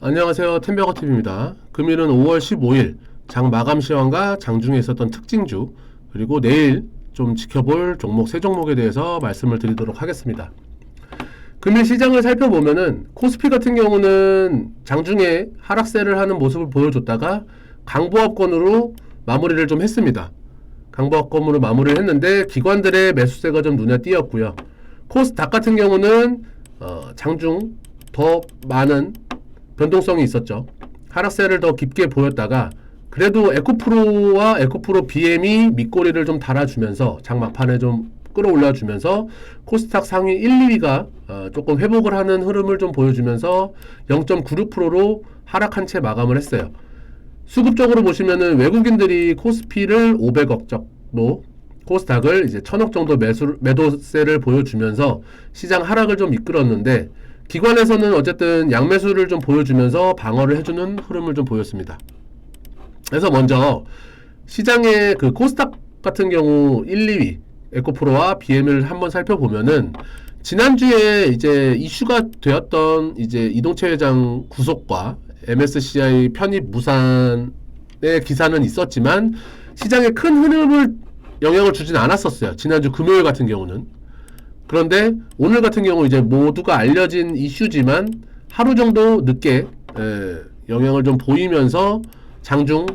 안녕하세요. 템버거TV입니다. 금일은 5월 15일 장 마감 시황과 장중에 있었던 특징주 그리고 내일 좀 지켜볼 종목 세 종목에 대해서 말씀을 드리도록 하겠습니다. 금일 시장을 살펴보면은 코스피 같은 경우는 장중에 하락세를 하는 모습을 보여줬다가 강보합권으로 마무리를 좀 했습니다. 강보합권으로 마무리를 했는데 기관들의 매수세가 좀 눈에 띄었고요. 코스닥 같은 경우는 어, 장중 더 많은 변동성이 있었죠. 하락세를 더 깊게 보였다가 그래도 에코프로와 에코프로 BM이 밑꼬리를 좀 달아주면서 장막판에 좀 끌어올려 주면서 코스닥 상위 1, 2위가 어, 조금 회복을 하는 흐름을 좀 보여주면서 0.96%로 하락한 채 마감을 했어요. 수급적으로 보시면은 외국인들이 코스피를 500억 정도 코스닥을 이제 1000억 정도 매수 매도세를 보여주면서 시장 하락을 좀 이끌었는데 기관에서는 어쨌든 양매수를 좀 보여주면서 방어를 해주는 흐름을 좀 보였습니다. 그래서 먼저 시장의 그 코스닥 같은 경우 1, 2위 에코프로와 BM을 한번 살펴보면은 지난주에 이제 이슈가 되었던 이제 이동채 회장 구속과 MSCI 편입 무산의 기사는 있었지만 시장에 큰 흐름을 영향을 주진 않았었어요. 지난주 금요일 같은 경우는. 그런데 오늘 같은 경우 이제 모두가 알려진 이슈지만 하루 정도 늦게 에, 영향을 좀 보이면서 장중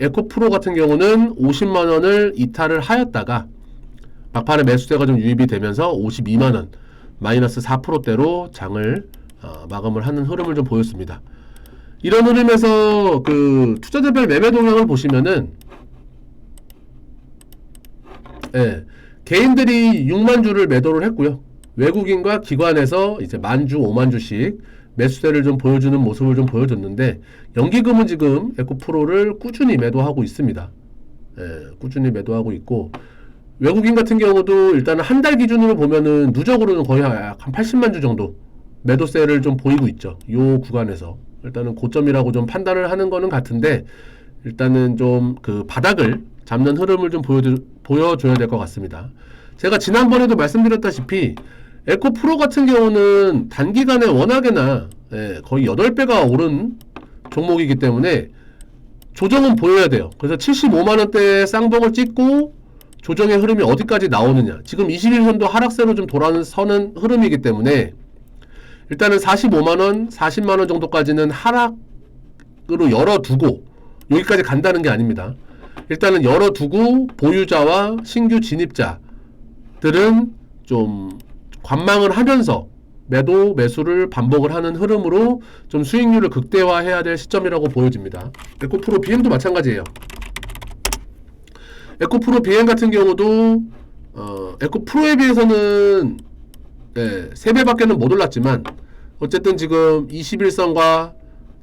에코프로 같은 경우는 50만 원을 이탈을 하였다가 막판에 매수세가 좀 유입이 되면서 52만 원 마이너스 4%대로 장을 어, 마감을 하는 흐름을 좀 보였습니다. 이런 흐름에서 그 투자자별 매매 동향을 보시면은 예, 개인들이 6만 주를 매도를 했고요. 외국인과 기관에서 이제 만 주, 5만 주씩 매수세를 좀 보여주는 모습을 좀 보여줬는데 연기금은 지금 에코프로를 꾸준히 매도하고 있습니다. 예, 꾸준히 매도하고 있고 외국인 같은 경우도 일단은 한달 기준으로 보면은 누적으로는 거의 약한 80만 주 정도 매도세를 좀 보이고 있죠. 요 구간에서 일단은 고점이라고 좀 판단을 하는 거는 같은데 일단은 좀 그 바닥을 잡는 흐름을 좀 보여드, 보여줘야 될 것 같습니다. 제가 지난번에도 말씀드렸다시피 에코 프로 같은 경우는 단기간에 워낙에나 예, 거의 8배가 오른 종목이기 때문에 조정은 보여야 돼요. 그래서 75만원대 쌍봉을 찍고 조정의 흐름이 어디까지 나오느냐. 지금 21선도 하락세로 좀 돌아서는 흐름이기 때문에 일단은 45만원, 40만원 정도까지는 하락으로 열어두고 여기까지 간다는 게 아닙니다. 일단은 열어두고 보유자와 신규 진입자들은 좀 관망을 하면서 매도 매수를 반복을 하는 흐름으로 좀 수익률을 극대화해야 될 시점이라고 보여집니다. 에코프로 BM도 마찬가지예요. 에코프로 BM 같은 경우도 어, 에코프로에 비해서는 네, 3배밖에는 못 올랐지만 어쨌든 지금 21선과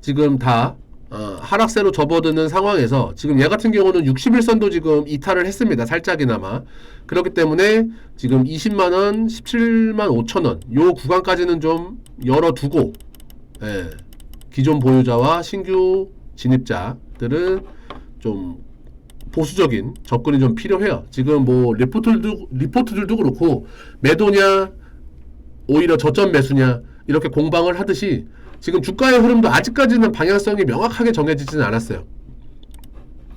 지금 다 어, 하락세로 접어드는 상황에서 지금 얘 같은 경우는 61선도 지금 이탈을 했습니다. 살짝이나마. 그렇기 때문에 지금 20만원, 17만 5천원 요 구간까지는 좀 열어두고 예, 기존 보유자와 신규 진입자들은 좀 보수적인 접근이 좀 필요해요. 지금 뭐 리포트들도 리포트들도 그렇고 매도냐 오히려 저점 매수냐 이렇게 공방을 하듯이 지금 주가의 흐름도 아직까지는 방향성이 명확하게 정해지지는 않았어요.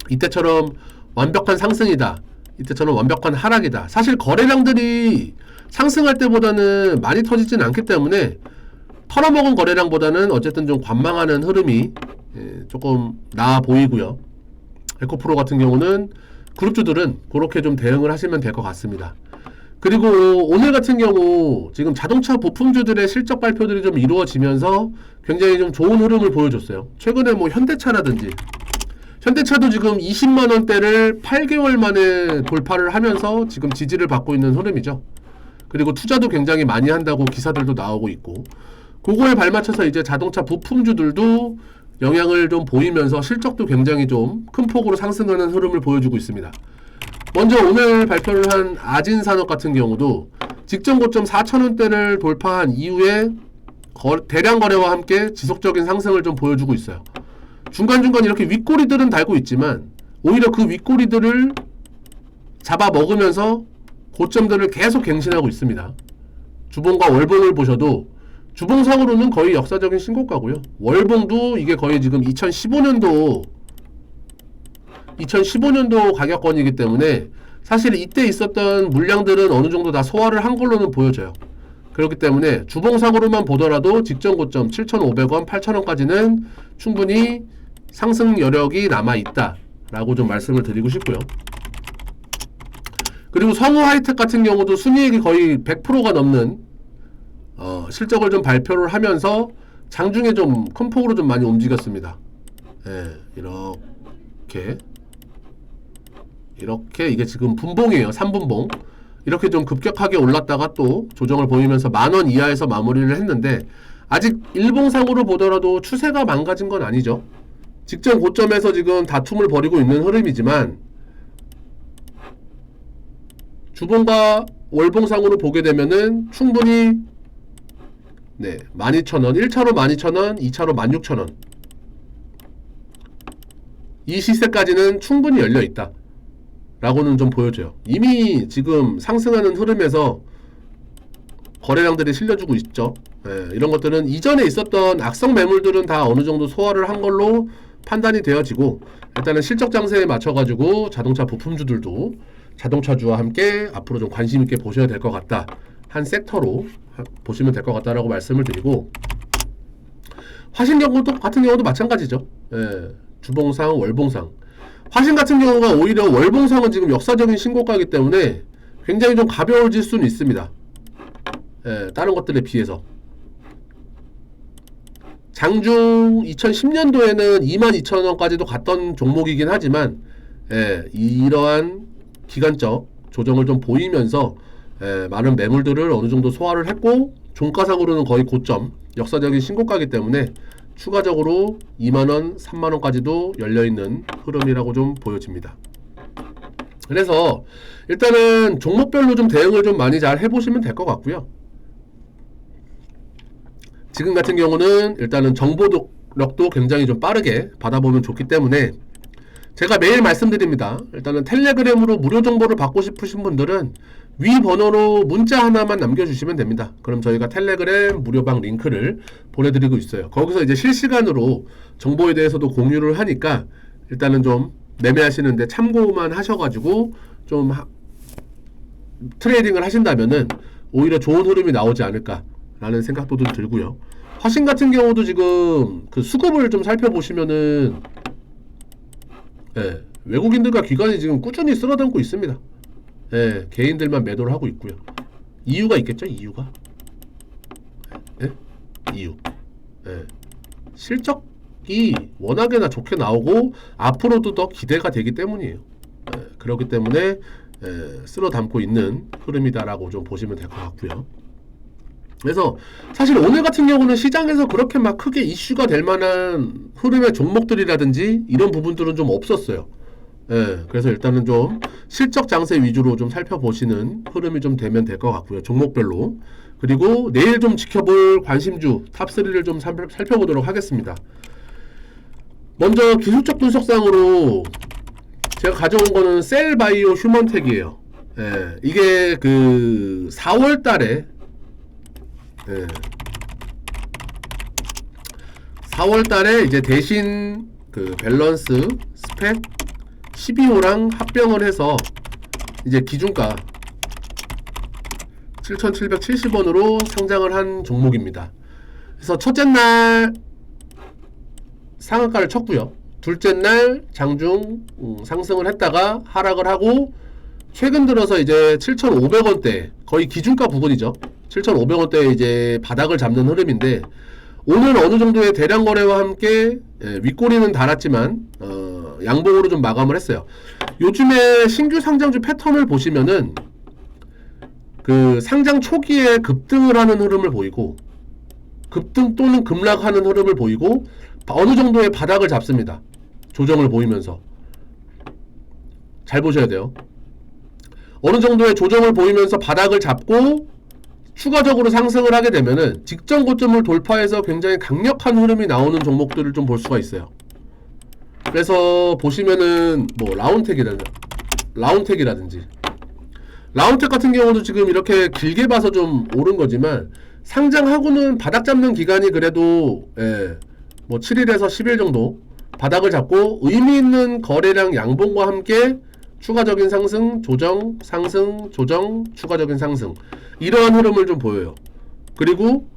이때처럼 완벽한 상승이다. 이때처럼 완벽한 하락이다. 사실 거래량들이 상승할 때보다는 많이 터지진 않기 때문에 털어먹은 거래량보다는 어쨌든 좀 관망하는 흐름이 예, 조금 나아 보이고요. 에코프로 같은 경우는 그룹주들은 그렇게 좀 대응을 하시면 될 것 같습니다. 그리고 오늘 같은 경우 지금 자동차 부품주들의 실적 발표들이 좀 이루어지면서 굉장히 좀 좋은 흐름을 보여줬어요. 최근에 뭐 현대차라든지 현대차도 지금 20만 원대를 8개월 만에 돌파를 하면서 지금 지지를 받고 있는 흐름이죠. 그리고 투자도 굉장히 많이 한다고 기사들도 나오고 있고 그거에 발맞춰서 이제 자동차 부품주들도 영향을 좀 보이면서 실적도 굉장히 좀 큰 폭으로 상승하는 흐름을 보여주고 있습니다. 먼저 오늘 발표를 한 아진산업 같은 경우도 직전 고점 4천원대를 돌파한 이후에 거, 대량 거래와 함께 지속적인 상승을 좀 보여주고 있어요. 중간중간 이렇게 윗꼬리들은 달고 있지만 오히려 그 윗꼬리들을 잡아 먹으면서 고점들을 계속 갱신하고 있습니다. 주봉과 월봉을 보셔도 주봉상으로는 거의 역사적인 신고가고요. 월봉도 이게 거의 지금 2015년도 2015년도 가격권이기 때문에 사실 이때 있었던 물량들은 어느 정도 다 소화를 한 걸로는 보여져요. 그렇기 때문에 주봉상으로만 보더라도 직전 고점 7,500원, 8,000원까지는 충분히 상승 여력이 남아 있다라고 좀 말씀을 드리고 싶고요. 그리고 성우 하이텍 같은 경우도 순이익이 거의 100%가 넘는 어, 실적을 좀 발표를 하면서 장중에 좀 큰 폭으로 좀 많이 움직였습니다. 예, 이렇게 이렇게 이게 지금 분봉이에요. 3분봉. 이렇게 좀 급격하게 올랐다가 또 조정을 보이면서 만 원 이하에서 마무리를 했는데 아직 일봉상으로 보더라도 추세가 망가진 건 아니죠. 직전 고점에서 지금 다툼을 벌이고 있는 흐름이지만 주봉과 월봉상으로 보게 되면은 충분히 네, 12,000원, 1차로 12,000원, 2차로 16,000원. 이 시세까지는 충분히 열려 있다. 라고는 좀 보여줘요. 이미 지금 상승하는 흐름에서 거래량들이 실려주고 있죠. 예, 이런 것들은 이전에 있었던 악성 매물들은 다 어느 정도 소화를 한 걸로 판단이 되어지고 일단은 실적 장세에 맞춰가지고 자동차 부품주들도 자동차주와 함께 앞으로 좀 관심 있게 보셔야 될 것 같다. 한 섹터로 하- 보시면 될 것 같다라고 말씀을 드리고 화신 경우도 같은 경우도 마찬가지죠. 예, 주봉상, 월봉상. 화신 같은 경우가 오히려 월봉상은 지금 역사적인 신고가이기 때문에 굉장히 좀 가벼워질 수는 있습니다. 예, 다른 것들에 비해서. 장중 2010년도에는 22,000원까지도 갔던 종목이긴 하지만 예, 이러한 기간적 조정을 좀 보이면서 예, 많은 매물들을 어느 정도 소화를 했고 종가상으로는 거의 고점 역사적인 신고가이기 때문에 추가적으로 2만원, 3만원까지도 열려있는 흐름이라고 좀 보여집니다. 그래서 일단은 종목별로 좀 대응을 좀 많이 잘 해보시면 될 것 같고요. 지금 같은 경우는 일단은 정보력도 굉장히 좀 빠르게 받아보면 좋기 때문에 제가 매일 말씀드립니다. 일단은 텔레그램으로 무료 정보를 받고 싶으신 분들은 위 번호로 문자 하나만 남겨주시면 됩니다. 그럼 저희가 텔레그램 무료방 링크를 보내드리고 있어요. 거기서 이제 실시간으로 정보에 대해서도 공유를 하니까 일단은 좀 매매하시는데 참고만 하셔가지고 좀 하- 트레이딩을 하신다면은 오히려 좋은 흐름이 나오지 않을까라는 생각도 좀 들고요. 화신 같은 경우도 지금 그 수급을 좀 살펴보시면은 예, 외국인들과 기관이 지금 꾸준히 쓸어담고 있습니다. 예, 개인들만 매도를 하고 있고요. 이유가 있겠죠? 이유가? 예? 이유. 예. 실적이 워낙에나 좋게 나오고 앞으로도 더 기대가 되기 때문이에요. 예, 그렇기 때문에 예, 쓸어 담고 있는 흐름이다라고 좀 보시면 될 것 같고요. 그래서 사실 오늘 같은 경우는 시장에서 그렇게 막 크게 이슈가 될 만한 흐름의 종목들이라든지 이런 부분들은 좀 없었어요. 예, 그래서 일단은 좀 실적 장세 위주로 좀 살펴보시는 흐름이 좀 되면 될 것 같고요. 종목별로. 그리고 내일 좀 지켜볼 관심주 탑3를 좀 살펴- 살펴보도록 하겠습니다. 먼저 기술적 분석상으로 제가 가져온 거는 셀바이오 휴먼텍이에요. 예, 이게 그 4월 달에 예. 4월 달에 이제 대신 그 밸런스 스펙 12호랑 합병을 해서 이제 기준가 7,770원으로 상장을 한 종목입니다. 그래서 첫째 날 상한가를 쳤고요. 둘째 날 장중 음, 상승을 했다가 하락을 하고 최근 들어서 이제 7,500원대 거의 기준가 부근이죠. 7,500원대 이제 바닥을 잡는 흐름인데 오늘 어느 정도의 대량 거래와 함께 예, 윗꼬리는 달았지만 어, 양봉으로 좀 마감을 했어요. 요즘에 신규 상장주 패턴을 보시면은 그 상장 초기에 급등을 하는 흐름을 보이고 급등 또는 급락하는 흐름을 보이고 어느 정도의 바닥을 잡습니다. 조정을 보이면서 잘 보셔야 돼요. 어느 정도의 조정을 보이면서 바닥을 잡고 추가적으로 상승을 하게 되면은 직전 고점을 돌파해서 굉장히 강력한 흐름이 나오는 종목들을 좀 볼 수가 있어요. 그래서 보시면은 뭐 라운텍이라든지 라운텍이라든지. 라운텍 같은 경우도 지금 이렇게 길게 봐서 좀 오른 거지만 상장하고는 바닥 잡는 기간이 그래도 예, 뭐 7일에서 10일 정도 바닥을 잡고 의미 있는 거래량 양봉과 함께 추가적인 상승, 조정, 상승, 조정, 추가적인 상승. 이러한 흐름을 좀 보여요. 그리고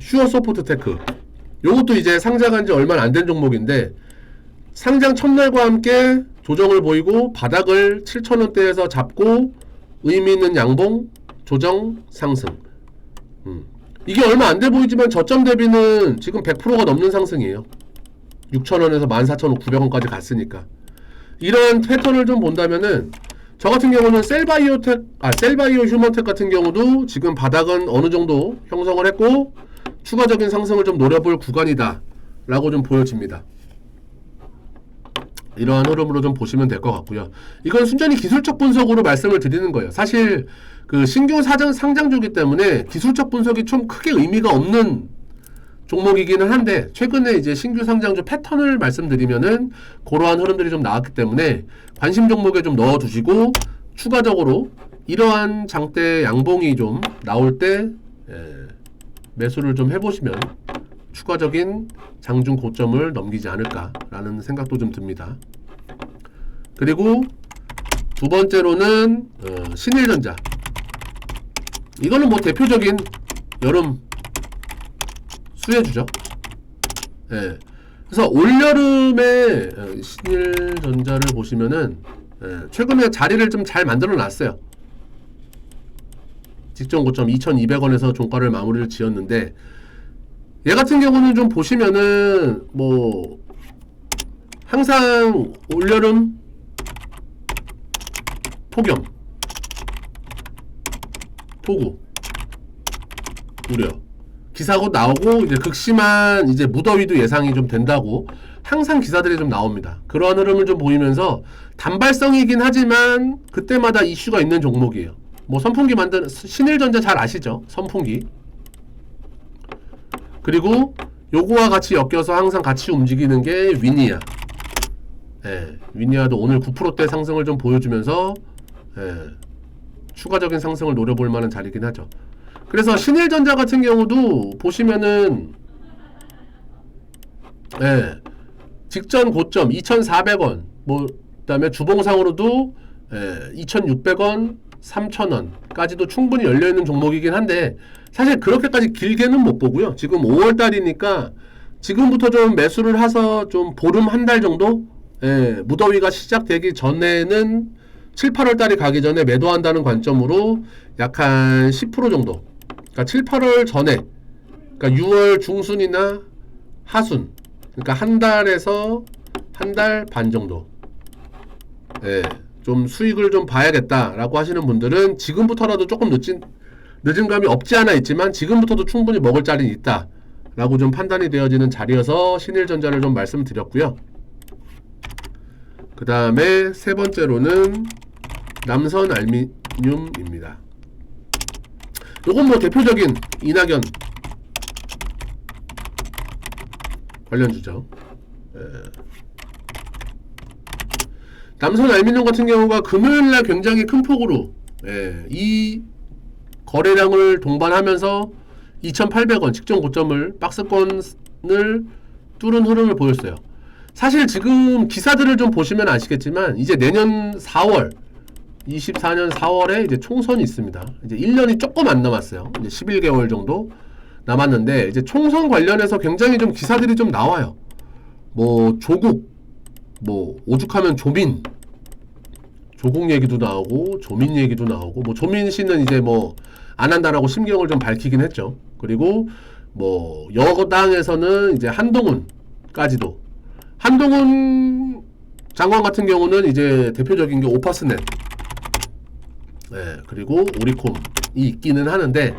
슈어 소프트 테크 요것도 이제 상장한 지 얼마 안 된 종목인데 상장 첫날과 함께 조정을 보이고 바닥을 7,000원대에서 잡고 의미 있는 양봉, 조정, 상승. 음. 이게 얼마 안 돼 보이지만 저점 대비는 지금 100%가 넘는 상승이에요. 6,000원에서 14,900원까지 갔으니까. 이런 패턴을 좀 본다면은 저 같은 경우는 셀바이오텍, 아 셀바이오 휴먼텍 같은 경우도 지금 바닥은 어느 정도 형성을 했고 추가적인 상승을 좀 노려볼 구간이다 라고 좀 보여집니다. 이러한 흐름으로 좀 보시면 될 것 같고요. 이건 순전히 기술적 분석으로 말씀을 드리는 거예요. 사실 그 신규 사장 상장주기 때문에 기술적 분석이 좀 크게 의미가 없는 종목이기는 한데 최근에 이제 신규 상장주 패턴을 말씀드리면은 그러한 흐름들이 좀 나왔기 때문에 관심 종목에 좀 넣어 두시고 추가적으로 이러한 장대 양봉이 좀 나올 때 예, 매수를 좀 해보시면 추가적인 장중 고점을 넘기지 않을까라는 생각도 좀 듭니다. 그리고 두 번째로는 어, 신일전자. 이거는 뭐 대표적인 여름 수혜주죠. 예. 그래서 올여름에 어, 신일전자를 보시면은 예, 최근에 자리를 좀 잘 만들어 놨어요. 직전 고점 2,200원에서 종가를 마무리를 지었는데 얘 같은 경우는 좀 보시면은 뭐 항상 올여름 폭염 폭우 우려 기사고 나오고 이제 극심한 이제 무더위도 예상이 좀 된다고 항상 기사들이 좀 나옵니다. 그러한 흐름을 좀 보이면서 단발성이긴 하지만 그때마다 이슈가 있는 종목이에요. 뭐 선풍기 만드는 신일전자 잘 아시죠? 선풍기. 그리고 요거와 같이 엮여서 항상 같이 움직이는 게 위니아. 예, 위니아도 오늘 9%대 상승을 좀 보여주면서 예, 추가적인 상승을 노려볼 만한 자리긴 하죠. 그래서 신일전자 같은 경우도 보시면은 예, 직전 고점 2,400원, 뭐 그다음에 주봉상으로도 예, 2,600원, 3,000원까지도 충분히 열려 있는 종목이긴 한데 사실 그렇게까지 길게는 못 보고요. 지금 5월 달이니까 지금부터 좀 매수를 해서 좀 보름 한 달 정도 예, 무더위가 시작되기 전에는 7, 8월 달이 가기 전에 매도한다는 관점으로 약 한 10% 정도. 그러니까 7, 8월 전에 그러니까 6월 중순이나 하순 그러니까 한 달에서 한 달 반 정도. 예. 좀 수익을 좀 봐야겠다라고 하시는 분들은 지금부터라도 조금 늦진 늦은 감이 없지 않아 있지만 지금부터도 충분히 먹을 자리는 있다 라고 좀 판단이 되어지는 자리여서 신일전자를 좀 말씀드렸고요. 그 다음에 세 번째로는 남선 알미늄입니다. 요건 뭐 대표적인 이낙연 관련주죠. 예. 남선 알미늄 같은 경우가 금요일날 굉장히 큰 폭으로 예, 이 거래량을 동반하면서 2,800원 직전 고점을 박스권을 뚫은 흐름을 보였어요. 사실 지금 기사들을 좀 보시면 아시겠지만 이제 내년 4월 24년 4월에 이제 총선이 있습니다. 이제 1년이 조금 안 남았어요. 이제 11개월 정도 남았는데 이제 총선 관련해서 굉장히 좀 기사들이 좀 나와요. 뭐 조국 뭐 오죽하면 조민 조국 얘기도 나오고 조민 얘기도 나오고 뭐 조민 씨는 이제 뭐 안 한다라고 심경을 좀 밝히긴 했죠. 그리고 뭐 여당에서는 이제 한동훈까지도 한동훈 장관 같은 경우는 이제 대표적인 게 오파스넷 네, 그리고 오리콤이 있기는 하는데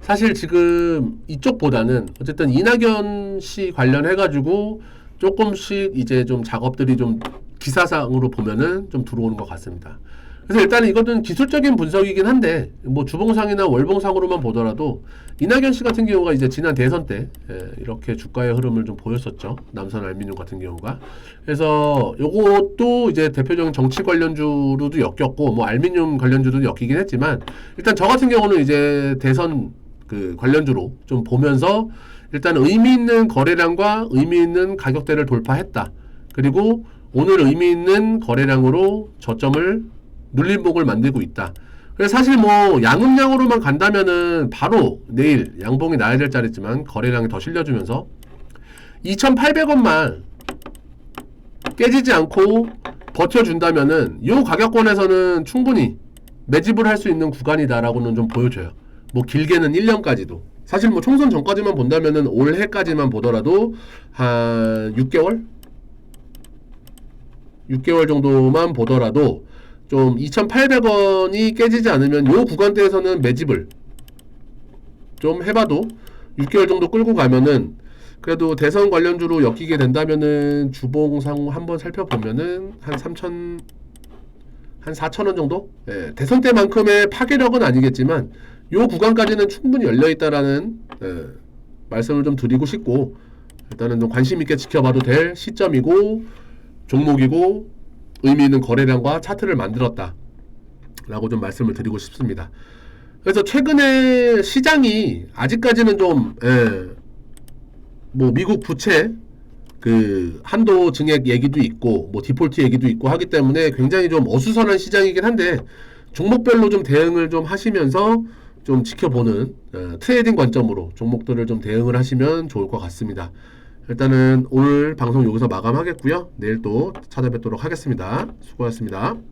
사실 지금 이쪽보다는 어쨌든 이낙연 씨 관련해 가지고 조금씩 이제 좀 작업들이 좀 기사상으로 보면은 좀 들어오는 것 같습니다. 그래서 일단은 이것은 기술적인 분석이긴 한데 뭐 주봉상이나 월봉상으로만 보더라도 이낙연 씨 같은 경우가 이제 지난 대선 때 예, 이렇게 주가의 흐름을 좀 보였었죠 남선 알미늄 같은 경우가 그래서 요것도 이제 대표적인 정치 관련주로도 엮였고 뭐 알미늄 관련주도 엮이긴 했지만 일단 저 같은 경우는 이제 대선 그 관련주로 좀 보면서 일단 의미 있는 거래량과 의미 있는 가격대를 돌파했다 그리고 오늘 의미 있는 거래량으로 저점을 눌림목을 만들고 있다. 그래서 사실 뭐 양음량으로만 간다면은 바로 내일 양봉이 나야 될 자리지만 거래량이 더 실려주면서 2,800원만 깨지지 않고 버텨준다면은 요 가격권에서는 충분히 매집을 할 수 있는 구간이다라고는 좀 보여줘요. 뭐 길게는 1년까지도. 사실 뭐 총선 전까지만 본다면은 올해까지만 보더라도 한 6개월? 6개월 정도만 보더라도 좀 2,800원이 깨지지 않으면 요 구간대에서는 매집을 좀 해봐도 6개월 정도 끌고 가면은 그래도 대선 관련주로 엮이게 된다면은 주봉상 한번 살펴보면은 한 3천 한 4천 원 정도? 예, 대선 때만큼의 파괴력은 아니겠지만 요 구간까지는 충분히 열려 있다라는 예, 말씀을 좀 드리고 싶고 일단은 좀 관심 있게 지켜봐도 될 시점이고 종목이고 의미 있는 거래량과 차트를 만들었다. 라고 좀 말씀을 드리고 싶습니다. 그래서 최근에 시장이 아직까지는 좀, 예, 뭐, 미국 부채, 그, 한도 증액 얘기도 있고, 뭐, 디폴트 얘기도 있고 하기 때문에 굉장히 좀 어수선한 시장이긴 한데, 종목별로 좀 대응을 좀 하시면서 좀 지켜보는, 어, 트레이딩 관점으로 종목들을 좀 대응을 하시면 좋을 것 같습니다. 일단은 오늘 방송 여기서 마감하겠고요. 내일 또 찾아뵙도록 하겠습니다. 수고하셨습니다.